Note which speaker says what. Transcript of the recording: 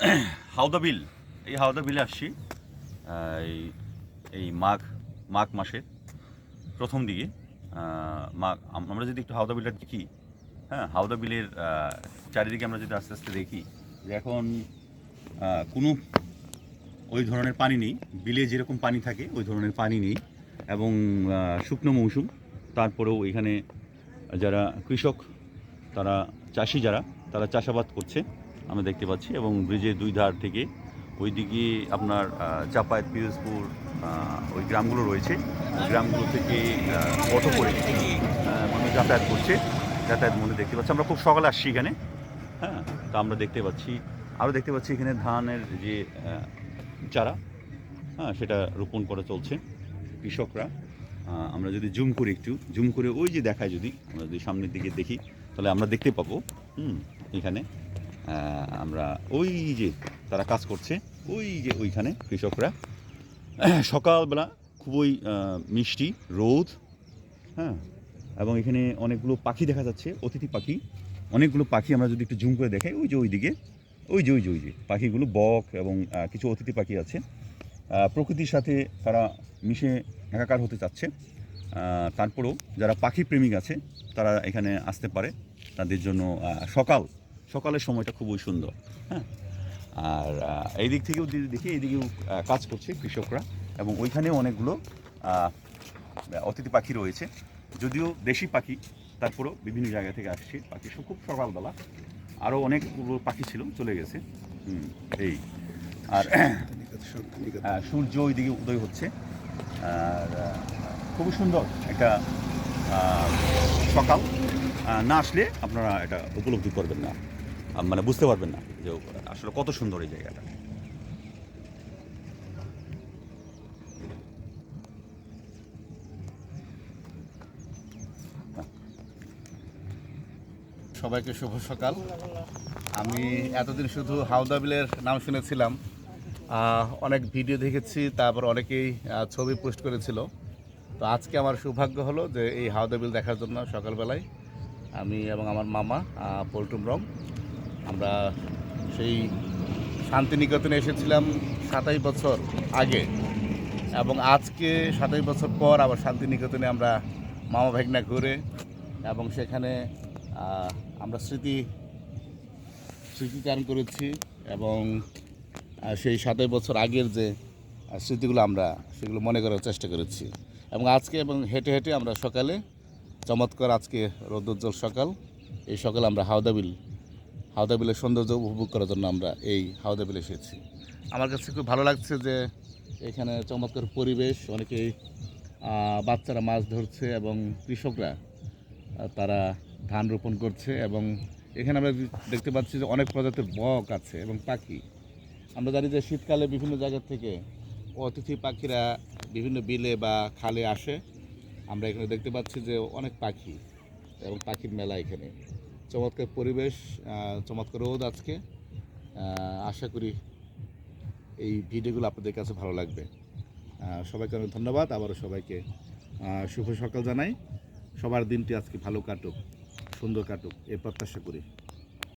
Speaker 1: হাওদা বিল, এই হাওদা বিলে আসছি এই এই মাঘ মাঘ মাসের প্রথম দিকে মাঘ আমরা যদি একটু হাওদা বিলটা দেখি হ্যাঁ হাওদা বিলের চারিদিকে আমরা যদি আস্তে আস্তে দেখি, যে এখন কোনো ওই ধরনের পানি নেই, বিলে যেরকম পানি থাকে, ওই ধরনের পানি নেই, এবং শুকনো মৌসুম, তারপরেও এখানে যারা কৃষক, তারা, চাষি যারা, তারা চাষাবাদ করছে আমরা দেখতে পাচ্ছি এবং ব্রিজের দুই ধার থেকে ওইদিকে আপনার চাপায়েত পিরোজপুর ওই গ্রামগুলো রয়েছে। গ্রামগুলো থেকে অটো করে মানুষ যাতায়াত করছে। যাতায়াত মধ্যে দেখতে পাচ্ছি। আমরা খুব সকালে আসছি এখানে। হ্যাঁ তা আমরা দেখতে পাচ্ছি। আরও দেখতে পাচ্ছি এখানে ধানের যে চারা হ্যাঁ সেটা রোপণ করা চলছে কৃষকরা। আমরা যদি জুম করি একটু, জুম করে ওই যে দেখায় যদি, আমরা যদি সামনের দিকে দেখি, তাহলে আমরা দেখতে পাবো। হুম, এখানে। আমরা ওই যে তারা কাজ করছে, ওই যে ওইখানে কৃষকরা। সকালবেলা খুবই মিষ্টি, রোদ হ্যাঁ এবং এখানে অনেকগুলো পাখি দেখা যাচ্ছে, অতিথি পাখি। অনেকগুলো পাখি আমরা যদি একটু জুম করে দেখাই, ওই যে ওই দিকে ওই যে ওই যে ওই যে পাখিগুলো, বক এবং কিছু অতিথি পাখি আছে। প্রকৃতির সাথে তারা মিশে একাকার হতে চাচ্ছে। তারপরেও যারা পাখি প্রেমিক আছে, তারা এখানে আসতে পারে। তাদের জন্য সকাল সকালের সময়টা খুবই সুন্দর হ্যাঁ? আর এই দিক থেকেও যদি দেখি এইদিকেও কাজ করছে কৃষকরা এবং ওইখানেও অনেকগুলো অতিথি পাখি রয়েছে। যদিও দেশি পাখি, তারপরেও বিভিন্ন জায়গা থেকে আসছে। পাখি সব খুব সকালবেলা। আরও অনেকগুলো পাখি ছিল, চলে গেছে। এই। আর সূর্য ওইদিকে উদয় হচ্ছে। আর খুবই সুন্দর একটা সকাল। না আসলে আপনারা এটা উপলব্ধি করবেন না। মানে বুঝতে পারবেন না যে আসলে কত সুন্দর এই জায়গাটা।
Speaker 2: সবাইকে শুভ সকাল। আমি এতদিন শুধু হাওদা বিলের নাম শুনেছিলাম। অনেক ভিডিও দেখেছি, তারপর অনেকেই ছবি পোস্ট করেছিল। তো আজকে আমার সৌভাগ্য হলো যে এই হাওদা বিল দেখার জন্য সকালবেলায় আমি এবং আমার মামা পল্টুম রং আমরা সেই শান্তিনিকেতনে এসেছিলাম সাতাশ বছর আগে এবং আজকে সাতাশ বছর পর আবার শান্তিনিকেতনে আমরা মামা ভাগনা ঘুরে এবং সেখানে আমরা স্মৃতি স্মৃতিচারণ করেছি এবং সেই সাতাশ বছর আগের যে স্মৃতিগুলো আমরা সেগুলো মনে করার চেষ্টা করেছি। এবং আজকে এবং হেঁটে হেঁটে আমরা সকালে, চমৎকার আজকে রৌদ্রোজ্জ্বল সকাল, এই সকালে আমরা হাওদা বিল হাওদা বিলের সৌন্দর্য উপভোগ করার জন্য আমরা এই হাওদা বিলে এসেছি। আমার কাছে খুব ভালো লাগছে যে এখানে চমৎকার পরিবেশ, অনেকেই বাচ্চারা মাছ ধরছে এবং কৃষকরা তারা ধান রোপণ করছে এবং এখানে আমরা দেখতে পাচ্ছি যে অনেক প্রজাতির বক আছে এবং পাখি। আমরা জানি যে শীতকালে বিভিন্ন জায়গা থেকে অতিথি পাখিরা বিভিন্ন বিলে বা খালে আসে। আমরা এখানে দেখতে পাচ্ছি যে অনেক পাখি এবং পাখির মেলা এখানে। চমৎকার পরিবেশ চমৎকার রোদ আজকে। আশা করি এই ভিডিওগুলো আপনাদের কাছে ভালো লাগবে। সবাইকে অনেক ধন্যবাদ। আবারও সবাইকে শুভ সকাল জানাই। সবার দিনটি আজকে ভালো কাটুক, সুন্দর কাটুক এ প্রত্যাশা করি।